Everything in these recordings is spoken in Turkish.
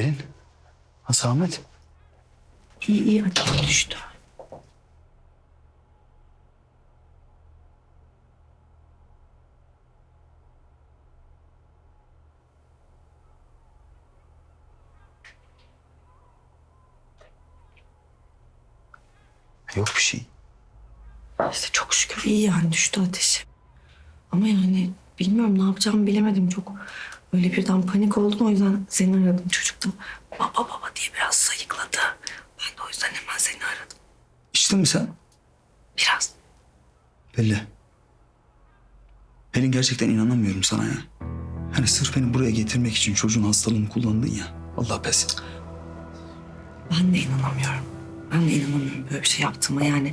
Pelin. Nasıl Ahmet? İyi iyi ateşi düştü. Yok bir şey. İşte çok şükür iyi yani düştü ateşi. Ama yani bilmiyorum ne yapacağımı bilemedim çok. Öyle birden panik oldum o yüzden seni aradım. Çocuk da baba baba diye biraz sayıkladı. Ben de o yüzden hemen seni aradım. İçtin mi sen? Biraz. Belli. Pelin gerçekten inanamıyorum sana ya. Hani sırf beni buraya getirmek için çocuğun hastalığını kullandın ya. Allah pes. Ben de inanamıyorum. Ben de inanamıyorum böyle bir şey yaptığıma yani.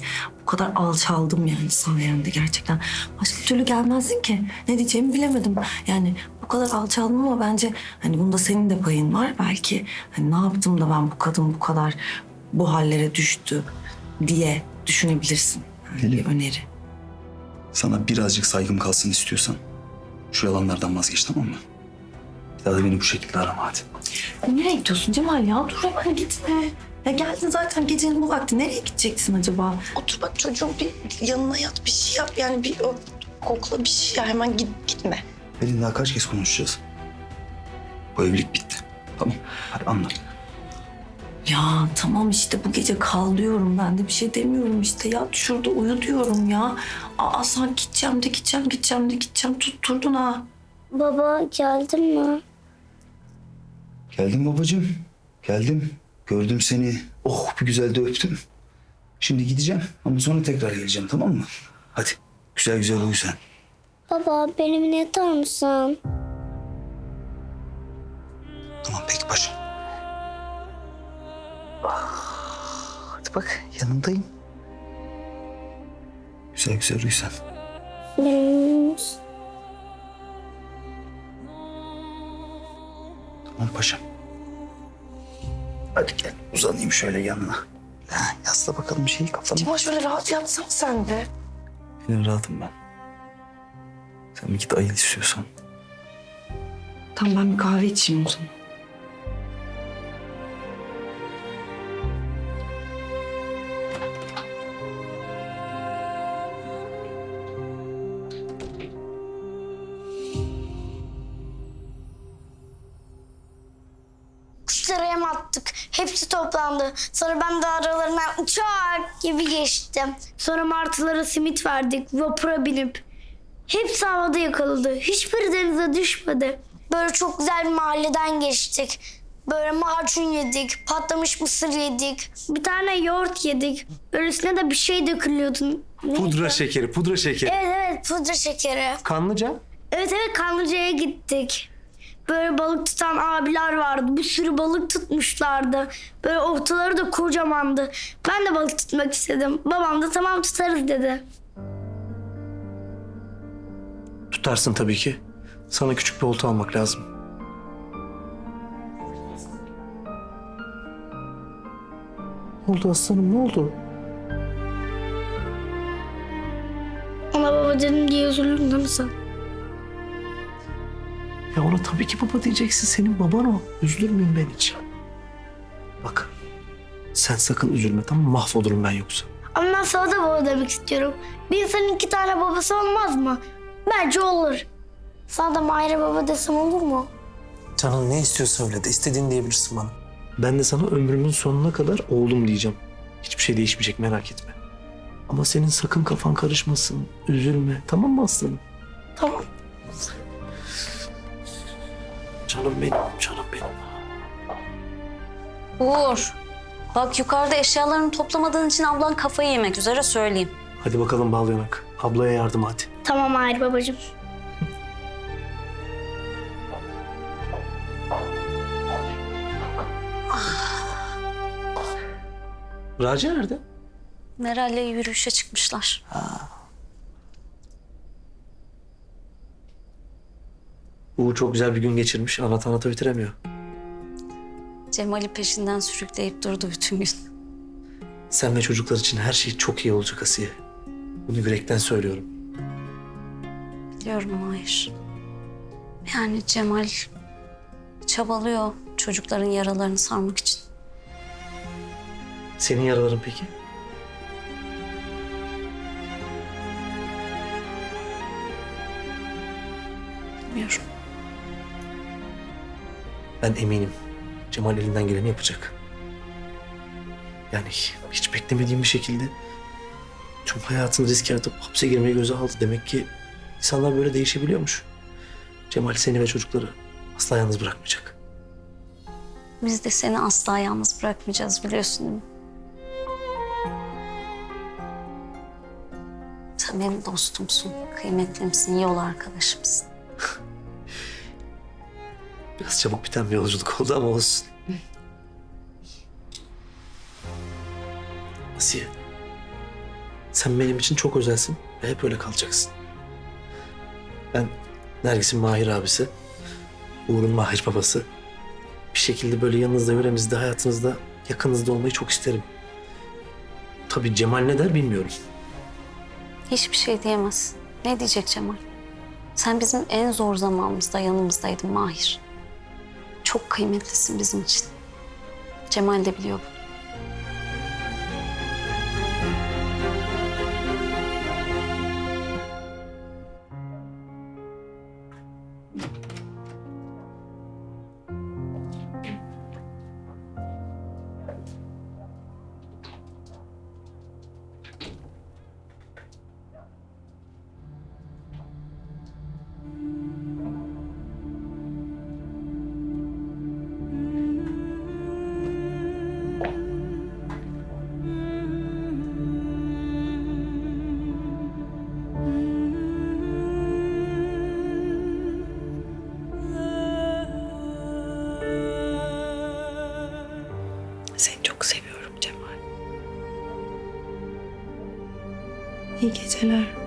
Kadar alçaldım yani sayende gerçekten. Başka türlü gelmezdin ki. Ne diyeceğimi bilemedim. Yani bu kadar alçaldım ama bence hani bunda senin de payın var. Belki hani ne yaptım da ben bu kadın bu kadar bu hallere düştü diye düşünebilirsin. Yani bir öneri. Sana birazcık saygım kalsın istiyorsan şu yalanlardan vazgeç tamam mı? Bir daha da beni bu şekilde arama hadi. Nereye gidiyorsun Cemal ya? Dur hemen gitme. Ya geldin zaten gecenin bu vakti. Nereye gideceksin acaba? Otur bak çocuğun bir yanına yat bir şey yap. Yani bir o, kokla bir şey ya. Hemen git, gitme. Pelin daha kaç kez konuşacağız? Bu evlilik bitti. Tamam hadi anla. Ya tamam işte bu gece kal diyorum ben de bir şey demiyorum işte. Ya şurada uyu diyorum ya. Aa sen gideceğim de gideceğim gideceğim de gideceğim tutturdun ha. Baba geldin mi? Geldim babacığım. Geldim. Gördüm seni. Oh bir güzel de öptüm. Şimdi gideceğim ama sonra tekrar geleceğim tamam mı? Hadi güzel güzel uyu sen. Baba benimle yatar mısın? Tamam peki paşam. Ah, Hadi bak yanındayım. Güzel güzel uyu sen. Tamam paşam. Hadi gel uzanayım şöyle yanına. Ha, yasla bakalım bir şeyi kafana. Cemal şöyle rahat yatsana sen de. Benim rahatım ben. Sen bir git ayıl istiyorsan. Tamam ben bir kahve içeyim o zaman. Hepsi toplandı. Sonra ben de aralarından uçak gibi geçtim. Sonra martılara simit verdik vapura binip. Hepsi havada yakaladı. Hiçbiri denize düşmedi. Böyle çok güzel bir mahalleden geçtik. Böyle macun yedik, patlamış mısır yedik. Bir tane yoğurt yedik. Böyle üstüne de bir şey dökülüyordu. Neydi? Pudra şekeri, pudra şekeri. Evet evet pudra şekeri. Kanlıca. Evet evet Kanlıca'ya gittik. Böyle balık tutan abiler vardı. Bir sürü balık tutmuşlardı. Böyle ortaları da kocamandı. Ben de balık tutmak istedim. Babam da tamam tutarız dedi. Tutarsın tabii ki. Sana küçük bir olta almak lazım. Ne oldu aslanım ne oldu? Ona baba dedim diye üzüldün değil mi sen? Ya ona tabii ki baba diyeceksin. Senin baban o. Üzülür müyüm ben hiç? Bak. Sen sakın üzülme tamam mı? Mahvolurum ben yoksa. Ama ben sana da baba demek istiyorum. Bir insanın iki tane babası olmaz mı? Bence olur. Sana da Mahir'e baba desem olur mu? Canın ne istiyorsa öyle de. istediğini diyebilirsin bana. Ben de sana ömrümün sonuna kadar oğlum diyeceğim. Hiçbir şey değişmeyecek merak etme. Ama senin sakın kafan karışmasın. Üzülme. Tamam mı aslanım? Tamam. Canım benim, canım benim. Uğur. Bak yukarıda eşyalarını toplamadığın için ablan kafayı yemek üzere söyleyeyim. Hadi bakalım bal yanak. Ablaya yardım hadi. Tamam Mahir babacığım. Raci nerede? Meral'le yürüyüşe çıkmışlar. Uğur çok güzel bir gün geçirmiş. Anlat anlata bitiremiyor. Cemal'i peşinden sürükleyip durdu bütün gün. Sen ve çocuklar için her şey çok iyi olacak Asiye. Bunu yürekten söylüyorum. Biliyorum hayır. Yani Cemal çabalıyor. Çocukların yaralarını sarmak için. Senin yaraların peki? Bilmiyorum. Ben eminim. Cemal elinden geleni yapacak. Yani hiç beklemediğim bir şekilde tüm hayatını riske atıp hapse girmeyi göze aldı. Demek ki insanlar böyle değişebiliyormuş. Cemal seni ve çocukları asla yalnız bırakmayacak. Biz de seni asla yalnız bırakmayacağız biliyorsun değil mi? Sen benim dostumsun, kıymetlimsin, yol arkadaşımsın. Biraz çabuk biten bir yolculuk oldu ama olsun. Asiye. Sen benim için çok özelsin ve hep öyle kalacaksın. Ben Nergis'in Mahir abisi, Uğur'un Mahir babası. Bir şekilde böyle yanınızda, yöremizde, hayatınızda, yakınızda olmayı çok isterim. Tabii Cemal ne der bilmiyorum. Hiçbir şey diyemez. Ne diyecek Cemal? Sen bizim en zor zamanımızda yanımızdaydın Mahir. Çok kıymetlisin bizim için. Cemal de biliyor bunu. Seni çok seviyorum Cemal. İyi geceler.